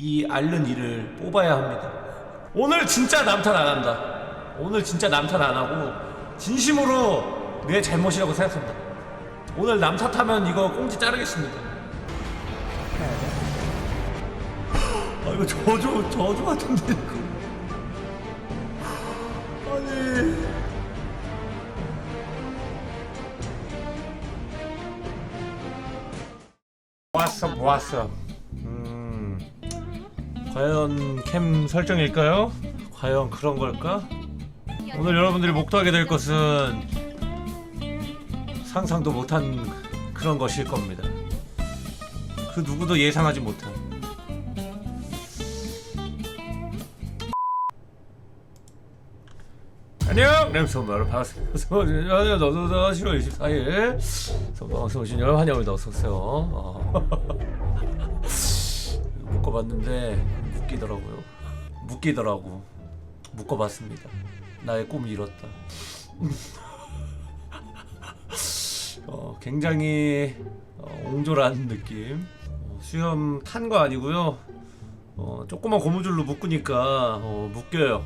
이 앓는 이를 뽑아야 합니다. 오늘 진짜 남탓 안 한다. 오늘 진짜 남탓 안 하고 진심으로 내 잘못이라고 생각한다. 오늘 남탓하면 이거 꽁지 자르겠습니다. 아 이거 저주 저주 같은데 이거. 아니. 모았어 음 과연 캠 설정일까요? 과연 그런 걸까? 오늘 여러분들이 목도하게 될 것은 상상도 못한 그런 것일 겁니다 그 누구도 예상하지 못한 안녕! 램son 여러분 반갑습니다. 너도다 7월 24일 선방송 오신 여러분 환영합니다. 어서오세요. 어. 묶어봤는데 묶이더라고요. 묶이더라고. 묶어봤습니다. 나의 꿈을 이뤘다. 어, 굉장히 어, 옹졸한 느낌. 어, 수염 탄 거 아니고요. 어, 조그만 고무줄로 묶으니까 어, 묶여요.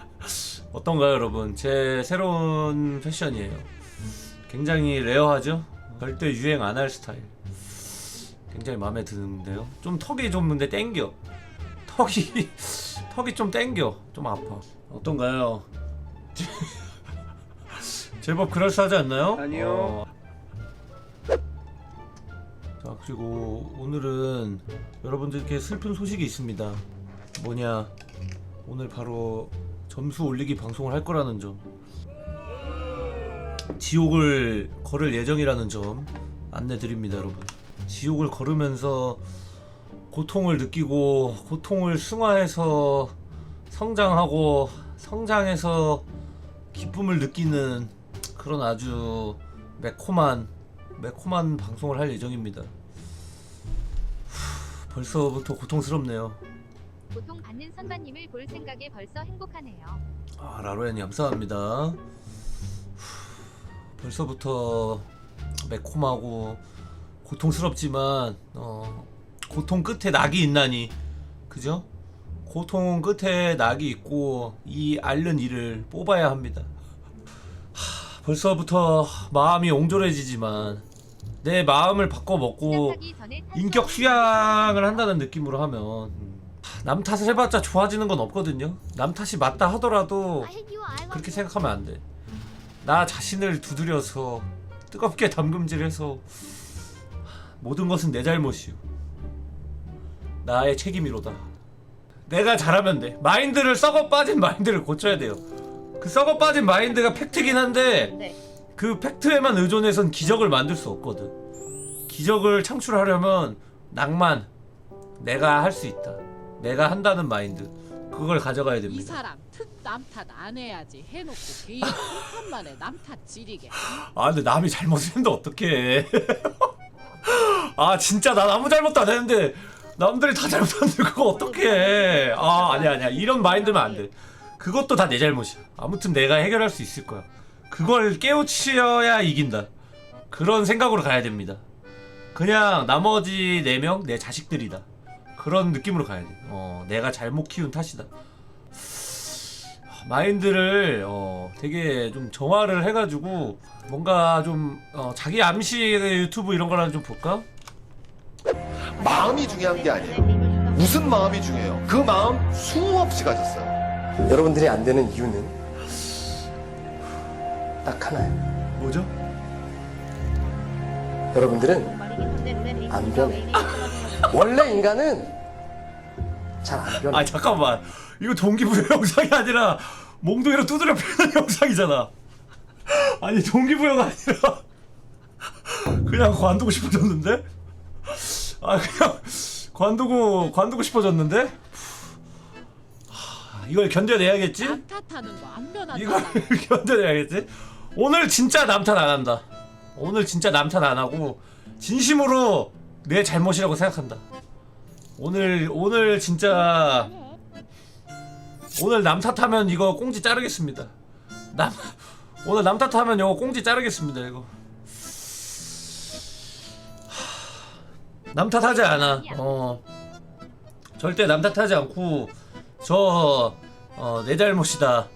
어떤가요, 여러분? 제 새로운 패션이에요. 굉장히 레어하죠? 절대 유행 안 할 스타일. 굉장히 마음에 드는데요. 좀 턱이 좀 근데 땡겨. 턱이 턱이 좀 땡겨. 좀 아파. 어떤가요? 제법 그럴싸하지 않나요? 아니요. 어. 자 그리고 오늘은 여러분들께 슬픈 소식이 있습니다. 뭐냐? 오늘 바로 점수 올리기 방송을 할 거라는 점. 지옥을 걸을 예정이라는 점 안내 드립니다, 여러분. 지옥을 걸으면서 고통을 느끼고 고통을 승화해서 성장하고 성장해서 기쁨을 느끼는 그런 아주 매콤한 매콤한 방송을 할 예정입니다. 후, 벌써부터 고통스럽네요. 고통 받는 선반님을 볼 생각에 벌써 행복하네요. 아 라로엔이 감사합니다. 후, 벌써부터 매콤하고 고통스럽지만 어, 고통 끝에 낙이 있나니 그죠? 고통 끝에 낙이 있고 이 앓는 이를 뽑아야 합니다. 하, 벌써부터 마음이 옹졸해지지만 내 마음을 바꿔 먹고 시작하기 전에 인격 수양을 한다는 느낌으로 하면 음, 남 탓을 해봤자 좋아지는 건 없거든요. 남 탓이 맞다 하더라도 그렇게 생각하면 안 돼. 나 자신을 두드려서 뜨겁게 담금질해서 모든 것은 내 잘못이오. 나의 책임이로다. 내가 잘하면 돼. 마인드를 썩어 빠진 마인드를 고쳐야 돼요. 그 썩어 빠진 마인드가 팩트긴 한데 네. 그 팩트에만 의존해선 기적을 만들 수 없거든. 기적을 창출하려면 낭만, 내가 할 수 있다. 내가 한다는 마인드, 그걸 가져가야 이 됩니다. 사람 특 남탓 안 해야지 해놓고 개인 한만에 남탓 지리게 아 근데 남이 잘못했는데 어떡해 아 진짜 난 아무 잘못도 안 했는데 남들이 다 잘못하는데 그거 어떡해? 아 아니야 아니야. 이런 마인드면 안돼. 그것도 다 내 잘못이야. 아무튼 내가 해결할 수 있을 거야. 그걸 깨우쳐야 이긴다. 그런 생각으로 가야 됩니다. 그냥 나머지 4명 내 자식들이다. 그런 느낌으로 가야 돼. 어, 내가 잘못 키운 탓이다. 마인드를 어, 되게 좀 정화를 해가지고 뭔가 좀 어, 자기 암시 유튜브 이런 거라도 좀 볼까? 마음이 중요한 게 아니에요. 무슨 마음이 중요해요. 그 마음 수없이 가졌어요. 여러분들이 안 되는 이유는 딱 하나예요. 뭐죠? 여러분들은 안 변해. 원래 인간은 잘 안 변해. 아 잠깐만 이거 동기부여 영상이 아니라 몽둥이로 두드려 패는 영상이잖아 아니 동기부여가 아니라 그냥 관두고 싶어졌는데? 아 그냥 관두고 관두고 싶어졌는데? 하, 이걸 견뎌내야겠지? 남탓하는 거안 이걸 변하잖아 견뎌내야겠지? 오늘 진짜 남탓 안 한다. 오늘 진짜 남탓 안 하고 진심으로 내 잘못이라고 생각한다. 오늘 오늘 진짜 오늘 남탓하면 이거 꽁지 자르겠습니다. 남 오늘 남탓하면 이거 꽁지 자르겠습니다. 이거 남 탓하지 않아. 어 절대 남 탓하지 않고 저 어, 내 잘못이다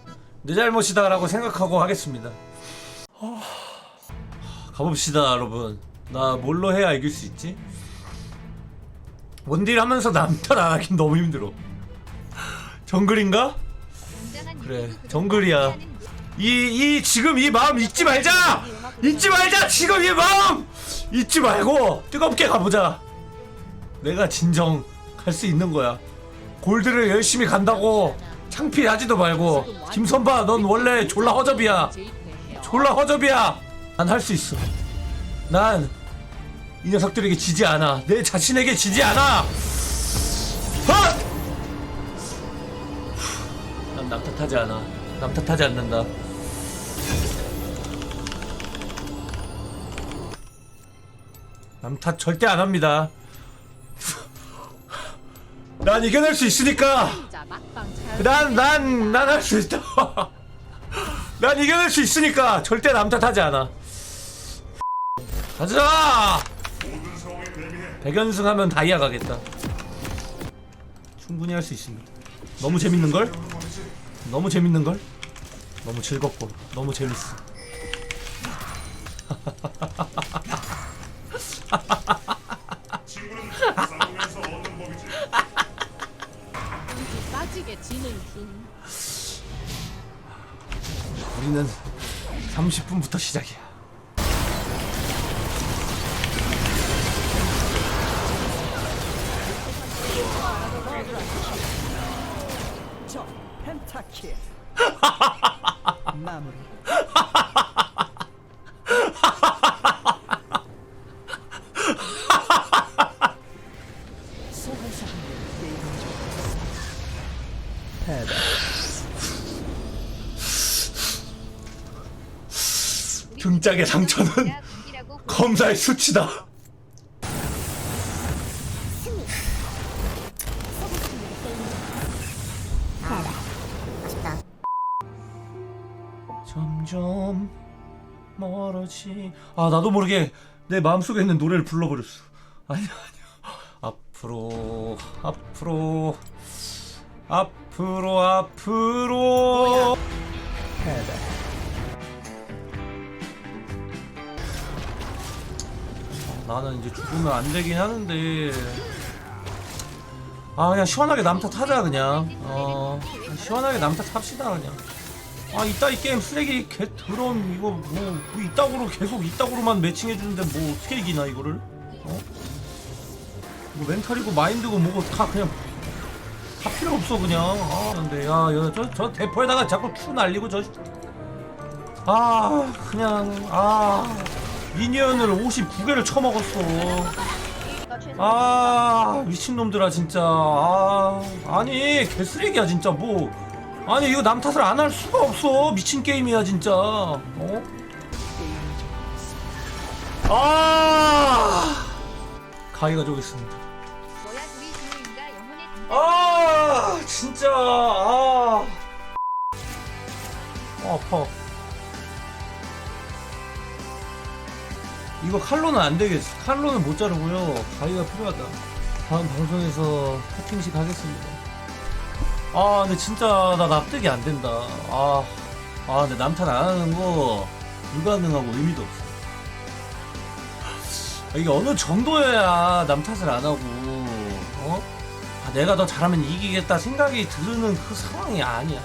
내 잘못이다라고 생각하고 하겠습니다 하, 가봅시다 여러분 나 뭘로 해야 이길 수 있지? 원딜 하면서 남 탓 안 하긴 너무 힘들어 정글인가? 그래, 정글이야. 이, 이, 지금 이 마음 잊지 말자! 잊지 말자! 지금 이 마음! 잊지 말고 뜨겁게 가보자! 내가 진정 갈 수 있는 거야. 골드를 열심히 간다고 창피하지도 말고. 김선바, 넌 원래 졸라 허접이야. 졸라 허접이야! 난 할 수 있어. 난 이 녀석들에게 지지 않아. 내 자신에게 지지 않아! 헛! 난 남 탓하지 않아. 남 탓하지 않는다. 남탓 절대 안 합니다. 난 이겨낼 수 있으니까. 난 난 난 할 수 있다. 난 이겨낼 수 있으니까 절대 남 탓하지 않아. 가자. 백연승 하면 다이아 가겠다. 충분히 할 수 있습니다. 너무 재밌는 걸? 너무 재밌는 걸? 너무 즐겁고 너무 재밌어. 우리는 30분부터 시작이야. 저 펜타킬 마무리 등짝의 상처는 검사의 수치다. 점점 멀어지. 아 나도 모르게 내 마음속에 있는 노래를 불러버렸어. 아니 아니야. 앞으로 앞으로 앞으로 앞으로. 패배 나는 이제 죽으면 안 되긴 하는데. 아 그냥 시원하게 남탓 하자 그냥. 어 시원하게 남탓 합시다 그냥. 아 이따 이 게임 쓰레기 개 더러운 이거 뭐, 뭐 이따구로 계속 이따구로만 매칭해 주는데 뭐 어떻게 이기나 이거를? 어? 뭐 멘탈이고 마인드고 뭐고 다 그냥 다 필요 없어 그냥. 아 근데 야저 저 대포에다가 자꾸 큐 날리고 저아 그냥 아 미니언을 59개를 쳐먹었어. 아 미친놈들아 진짜. 아 아니 개쓰레기야 진짜. 뭐. 아니 이거 남 탓을 안 할 수가 없어. 미친 게임이야 진짜. 어? 아! 가위가 영혼의 등장 아 진짜. 아. 어, 아파 이거 칼로는 안 되겠어 칼로는 못 자르고요 가위가 필요하다 다음 방송에서 커팅식 하겠습니다 아 근데 진짜 나 납득이 안 된다 아, 아 근데 남탓 안 하는 거 불가능하고 의미도 없어 아, 이게 어느 정도여야 남 탓을 안 하고 어? 아, 내가 더 잘하면 이기겠다 생각이 드는 그 상황이 아니야.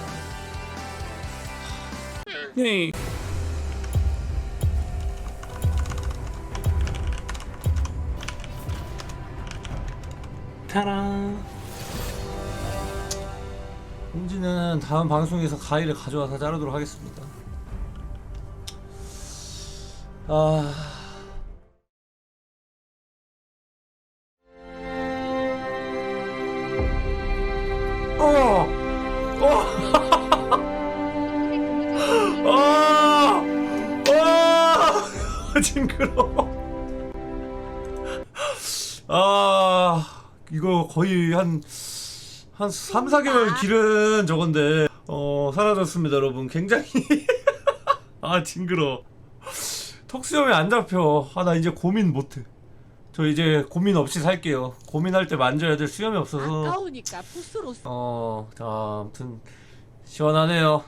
네. 타라. 홍지는 다음 방송에서 가위를 가져와서 자르도록 하겠습니다. 아. 어! 어! 아! 아! 징그러워. 아, 이거 거의 한, 한 3, 4개월 길은 저건데, 어, 사라졌습니다, 여러분. 굉장히. 아, 징그러. 턱수염이 안 잡혀. 아, 나 이제 고민 못해. 저 이제 고민 없이 살게요. 고민할 때 만져야 될 수염이 없어서. 아까우니까 푸스로 어, 자, 아무튼 시원하네요.